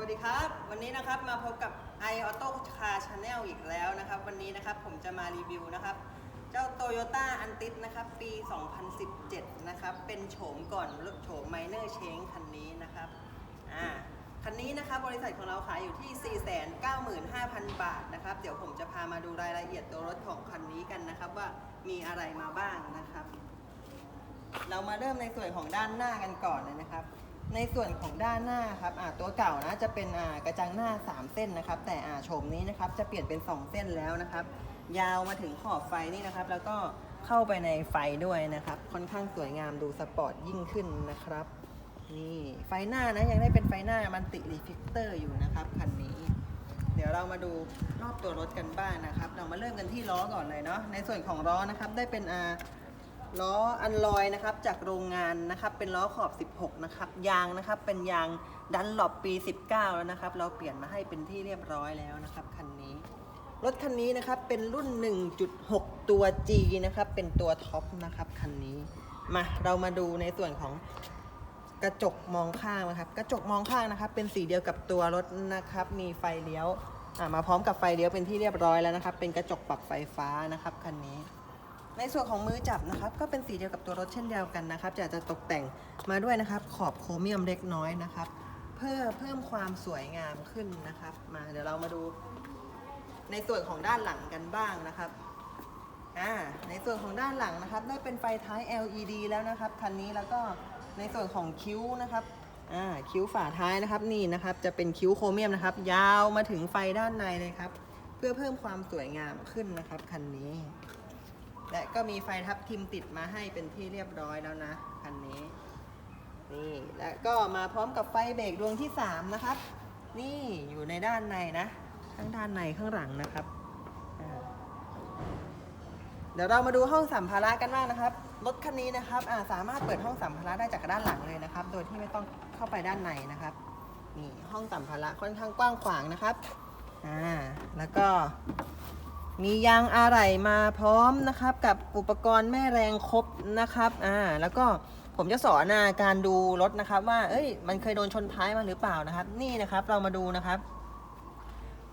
วัสดีครับ วันนี้นะครับมาพบกับ i Auto Car Channel อีกแล้วนะครับ วันนี้นะครับผมจะมารีวิวนะครับ เจ้า Toyota a n t i s นะครับ ปี 2017 นะครับ เป็นโฉมก่อนโฉม Minor Change คันนี้นะครับอ่าคันนี้นะครับบริษัทของเราขายอยู่ที่ 495,000 บาทนะครับ เดี๋ยวผมจะพามาดูรายละเอียดตัวรถของคันนี้กันนะครับ ว่ามีอะไรมาบ้างนะครับ เรามาเริ่มในส่วนของด้านหน้ากันก่อนเลยนะครับ ในส่วนของด้านหน้าครับอ่าตัวเก่านะจะเป็นอ่ากระจังหน้า 3 เส้นนะครับ แต่อ่าโฉมนี้นะครับจะเปลี่ยนเป็น 2 เส้นแล้วนะครับ ยาวมาถึงขอบไฟนี่นะครับ แล้วก็เข้าไปในไฟด้วยนะครับ ค่อนข้างสวยงามดูสปอร์ตยิ่งขึ้นนะครับ นี่ไฟหน้านะยังได้เป็นไฟหน้ามันติรีฟิกเตอร์อยู่นะครับคันนี้ เดี๋ยวเรามาดูรอบตัวรถกันบ้างนะครับ เรามาเริ่มกันที่ล้อก่อนเลยเนาะในส่วนของล้อนะครับได้เป็นอ่า ล้ออันลอยนะครับจากโรงงานนะครับเป็นล้อขอบ 16 นะครับยางนะครับเป็นยางดันหลบปี 19 แล้วนะครับ เราเปลี่ยนมาให้เป็นที่เรียบร้อยแล้วนะครับคันนี้ รถคันนี้นะครับเป็นรุ่น 1.6 ตัว G นะครับเป็นตัวท็อปนะครับคันนี้มาเรามาดูในส่วนของกระจกมองข้างนะครับกระจกมองข้างนะครับ เป็นสีเดียวกับตัวรถนะครับ มีไฟเลี้ยวมาพร้อมกับไฟเลี้ยวเป็นที่เรียบร้อยแล้วนะครับ เป็นกระจกปรับไฟฟ้านะครับคันนี้ ในส่วนของมือจับนะครับ ก็เป็นสีเดียวกับตัวรถเช่นเดียวกันนะครับ จะจะตกแต่งมาด้วยนะครับ ขอบโครเมียมเล็กน้อยนะครับ เพื่อเพิ่มความสวยงามขึ้นนะครับ มาเดี๋ยวเรามาดู ในส่วนของด้านหลังกันบ้างนะครับอ่าในส่วนของด้านหลังนะครับ ได้เป็นไฟท้าย LED แล้วนะครับคันนี้แล้วก็ในส่วนของคิ้วนะครับอ่าคิ้วฝาท้ายนะครับนี่นะครับ จะเป็นคิ้วโครเมียมนะครับ ยาวมาถึงไฟด้านในเลยครับ เพื่อเพิ่มความสวยงามขึ้นนะครับคันนี้ และก็มีไฟทับทิมติดมาให้เป็นที่เรียบร้อยแล้วนะคันนี้ นี่และก็มาพร้อมกับไฟเบรกดวงที่ 3 นะครับ นี่อยู่ในด้านในนะทั้งด้านในข้างหลังนะครับ เดี๋ยวเรามาดูห้องสัมภาระกันบ้างนะครับรถคันนี้นะครับาสามารถเปิดห้องสัมภาระได้จากด้านหลังเลยนะครับ โดยที่ไม่ต้องเข้าไปด้านในนะครับนี่ห้องสัมภาระค่อนข้างกว้างขวางนะครับอ่าแล้วก็ มียางอะไหล่มาพร้อมนะครับ กับอุปกรณ์แม่แรงครบนะครับอ่าแล้วก็ผมจะสอนนะการดูรถนะครับ ว่า เอ้ย มันเคยโดนชนท้ายมาหรือเปล่านะครับ นี่นะครับเรามาดูนะครับ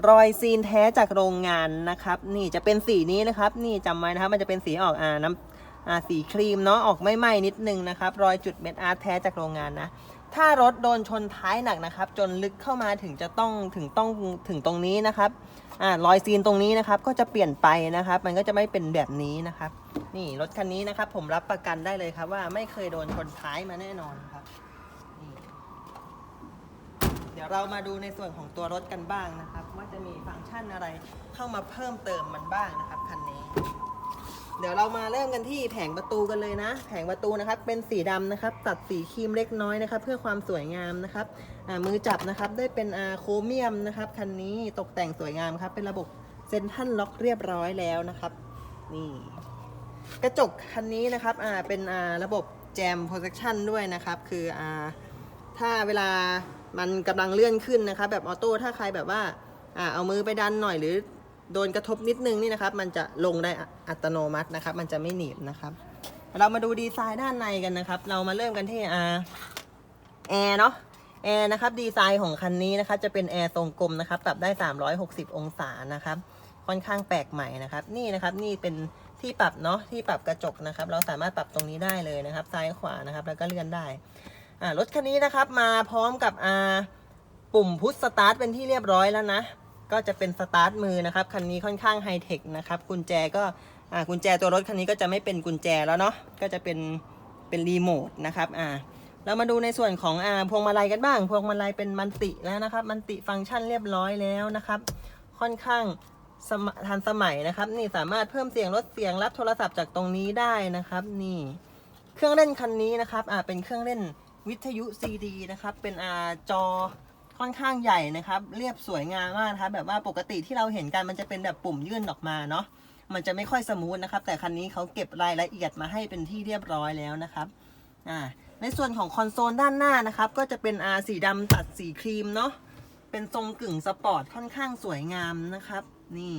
รอยซีนแท้จากโรงงานนะครับ นี่จะเป็นสีนี้นะครับ นี่จำไว้นะครับ มันจะเป็นสีออกอ่าน้ำอ่าสีครีมเนาะออกไม่ไหม้นิดนึงนะครับ รอยจุดเม็ดอาร์ตแท้จากโรงงานนะ ถ้ารถโดนชนท้ายหนักนะครับ จนลึกเข้ามาถึงจะต้องถึงต้องถึงตรงนี้นะครับอ่ารอยซีนตรงนี้นะครับ ก็จะเปลี่ยนไปนะครับ มันก็จะไม่เป็นแบบนี้นะครับ นี่รถคันนี้นะครับ ผมรับประกันได้เลยครับ ว่าไม่เคยโดนชนท้ายมาแน่นอนครับเดี๋ยวเรามาดูในส่วนของตัวรถกันบ้างนะครับ ว่าจะมีฟังก์ชันอะไรเข้ามาเพิ่มเติมมันบ้างนะครับคันนี้ เดี๋ยวเรามาเริ่มกันที่แผงประตูกันเลยนะ แผงประตูนะครับ เป็นสีดำนะครับ ตัดสีครีมเล็กน้อยนะครับ เพื่อความสวยงามนะครับมือจับนะครับ ได้เป็นอาโครเมียมนะครับ คันนี้ตกแต่งสวยงามครับ เป็นระบบเซนทัลล็อกเรียบร้อยแล้วนะครับ นี่ กระจกคันนี้นะครับเป็นระบบแจมโปรเ e คชันด้วยนะครับ คืออถ้าเวลามันกำลังเลื่อนขึ้นนะครับ แบบออโต้ถ้าใครแบบว่าอ่าเอามือไปดันหน่อยหรือ โดนกระทบนิดนึงนี่นะครับ มันจะลงได้อัตโนมัตินะครับ มันจะไม่หนีบนะครับ เรามาดูดีไซน์ด้านในกันนะครับ เรามาเริ่มกันที่อ่าแอร์เนาะแอร์นะครับดีไซน์ของคันนี้นะครับจะเป็นแอร์ทรงกลมนะครับปรับได้ 360 องศานะครับ ค่อนข้างแปลกใหม่นะครับ นี่นะครับนี่เป็นที่ปรับเนาะที่ปรับกระจกนะครับ เราสามารถปรับตรงนี้ได้เลยนะครับ ซ้ายขวานะครับ แล้วก็เลื่อนได้อ่ารถคันนี้นะครับมาพร้อมกับอาปุ่มพุชสตาร์ทเป็นที่เรียบร้อยแล้วนะ ก็จะเป็นสตาร์ทมือนะครับคันนี้ค่อนข้างไฮเทคนะครับกุญแจก็อ่ากุญแจตัวรถคันนี้ก็จะไม่เป็นกุญแจแล้วเนาะก็จะเป็นเป็นรีโมทนะครับอ่าเรามาดูในส่วนของอ่าพวงมาลัยกันบ้าง พวงมาลัยเป็นมันติแล้วนะครับมันติฟังก์ชันเรียบร้อยแล้วนะครับ ค่อนข้างสมทันสมัยนะครับ นี่สามารถเพิ่มเสียงลดเสียงรับโทรศัพท์จากตรงนี้ได้นะครับ นี่เครื่องเล่นคันนี้นะครับอ่าเป็นเครื่องเล่นวิทยุซีดีนะครับ เป็นอ่าจอ ค่อนข้างใหญ่นะครับ เรียบสวยงามมากนะครับแบบว่าปกติที่เราเห็นกันมันจะเป็นแบบปุ่มยื่นออกมาเนาะมันจะไม่ค่อยสมูทนะครับ แต่คันนี้เขาเก็บรายละเอียดมาให้เป็นที่เรียบร้อยแล้วนะครับอ่าในส่วนของคอนโซลด้านหน้านะครับ ก็จะเป็นอาสีดำตัดสีครีมเนาะเป็นทรงกึ่งสปอร์ตค่อนข้างสวยงามนะครับ นี่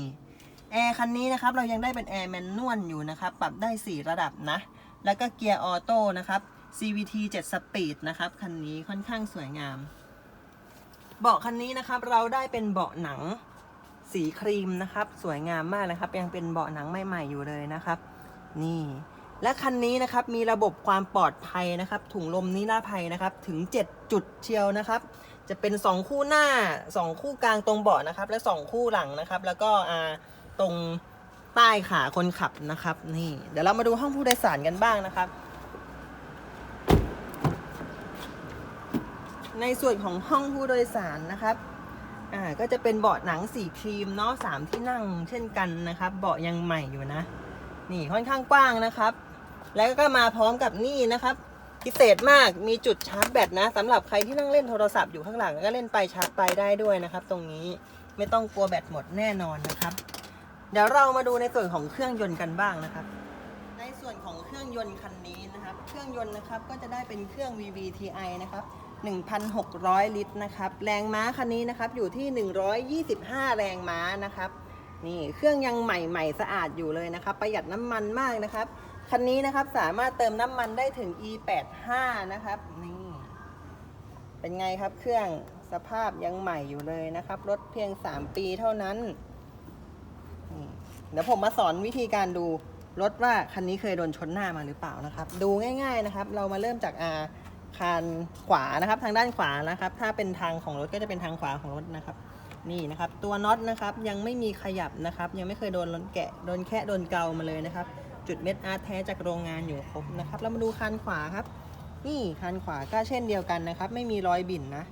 แอร์คันนี้นะครับ เรายังได้เป็นแอร์แมนนวลอยู่นะครับ ปรับได้ 4 ระดับนะ แล้วก็เกียร์ออโต้นะครับ CVT 7 Speed นะครับ คันนี้ค่อนข้างสวยงาม เบาะคันนี้นะครับเราได้เป็นเบาะหนังสีครีมนะครับ สวยงามมากนะครับ ยังเป็นเบาะหนังใหม่ ๆ อยู่เลยนะครับ นี่ และคันนี้นะครับมีระบบความปลอดภัยนะครับ ถุงลมนิรภัยนะครับ ถึง 7 จุดเชียวนะครับ จะเป็น 2 คู่หน้า 2 คู่กลางตรงเบาะนะครับ และ 2 คู่หลังนะครับ แล้วก็อ่าตรงใต้ขาคนขับนะครับ นี่ เดี๋ยวเรามาดูห้องผู้โดยสารกันบ้างนะครับ ในส่วนของห้องผู้โดยสารนะครับอ่าก็จะเป็นเบาะหนังสีครีมเนาะสามที่นั่งเช่นกันนะครับ เบาะยังใหม่อยู่นะ นี่ค่อนข้างกว้างนะครับ แล้วก็มาพร้อมกับนี่นะครับพิเศษมากมีจุดชาร์จแบตนะสำหรับใครที่นั่งเล่นโทรศัพท์อยู่ข้างหลังก็เล่นไปชาร์จไปได้ด้วยนะครับ ตรงนี้ไม่ต้องกลัวแบตหมดแน่นอนนะครับ เดี๋ยวเรามาดูในส่วนของเครื่องยนต์กันบ้างนะครับ ในส่วนของเครื่องยนต์คันนี้นะครับ เครื่องยนต์นะครับก็จะได้เป็นเครื่อง VVTi นะครับ 1,600 ลิตรนะครับ แรงม้าคันนี้นะครับอยู่ที่ 125 แรงม้านะครับ นี่เครื่องยังใหม่ๆ สะอาดอยู่เลยนะครับ ประหยัดน้ำมันมากนะครับ คันนี้นะครับสามารถเติมน้ำมันได้ถึง E85 นะครับ นี่ เป็นไงครับเครื่องสภาพยังใหม่อยู่เลยนะครับ รถเพียง 3 ปีเท่านั้น เดี๋ยวผมมาสอนวิธีการดูรถว่าคันนี้เคยโดนชนหน้ามาหรือเปล่านะครับ ดูง่าย ๆนะครับ เรามาเริ่มจากอา คารขวานะครับ ทางด้านขวานะครับ ถ้าเป็นทางของรถก็จะเป็นทางขวาของรถนะครับ นี่นะครับ ตัวน็อตนะครับยังไม่มีขยับนะครับ ยังไม่เคยโดนแกะโดนแค่โดนเกามาเลยนะครับ จุดเม็ดอาร์ตแท้จากโรงงานอยู่ครบนะครับเรามาดูคานขวาครับ นี่คานขวาก็เช่นเดียวกันนะครับ ไม่มีรอยบิ่นนะ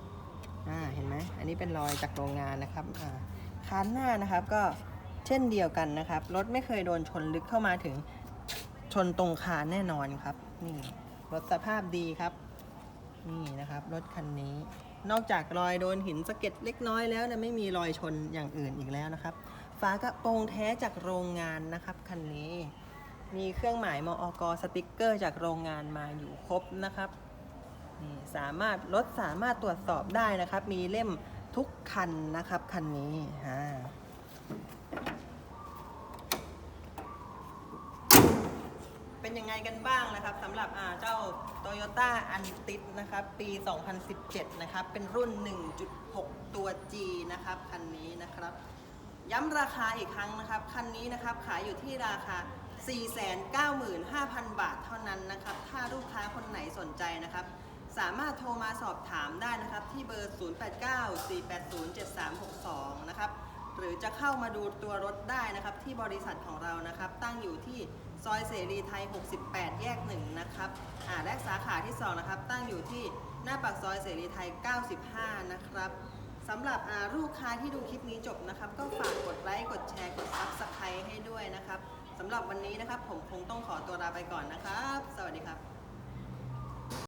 อ่าเห็นไหมอันนี้เป็นรอยจากโรงงานนะครับอ่าคานหน้านะครับก็เช่นเดียวกันนะครับ รถไม่เคยโดนชนลึกเข้ามาถึงชนตรงคานแน่นอนครับ นี่รถสภาพดีครับ นี่นะครับ รถคันนี้ นอกจากรอยโดนหินสะเก็ดเล็กน้อยแล้วเนี่ยไม่มีรอยชนอย่างอื่นอีกแล้วนะครับ ฝากระโปรงแท้จากโรงงานนะครับคันนี้ มีเครื่องหมายมอกสติกเกอร์จากโรงงานมาอยู่ครบนะครับนี่สามารถรถสามารถตรวจสอบได้นะครับ มีเล่มทุกคันนะครับคันนี้อ่าเป็น ยังไงกันบ้างนะครับสำหรับเจ้า Toyota a n t i s นะครับ ปี 2017 นะครับ เป็นรุ่น 1.6 ตัว G นะครับ คันนี้นะครับ ย้ำราคาอีกครั้งนะครับ คันนี้นะครับ ขายอยู่ที่ราคา 495,000 บาทเท่านั้นนะครับ ถ้าลูกค้าคนไหนสนใจนะครับ สามารถโทรมาสอบถามได้นะครับ ที่เบอร์ 0894807362 นะครับ หรือจะเข้ามาดูตัวรถได้นะครับ ที่บริษัทของเรานะครับ ตั้งอยู่ที่ ซอยเสรีไทย 68 แยก 1 นะครับอ่าและสาขาที่ 2 นะครับ ตั้งอยู่ที่หน้าปากซอยเสรีไทย 95 นะครับสำหรับอ่าลูกค้าที่ดูคลิปนี้จบนะครับ ก็ฝากกดไลค์ กดแชร์ กดซับสไครต์ให้ด้วยนะครับสำหรับวันนี้นะครับ ผมคงต้องขอตัวลาไปก่อนนะครับ สวัสดีครับ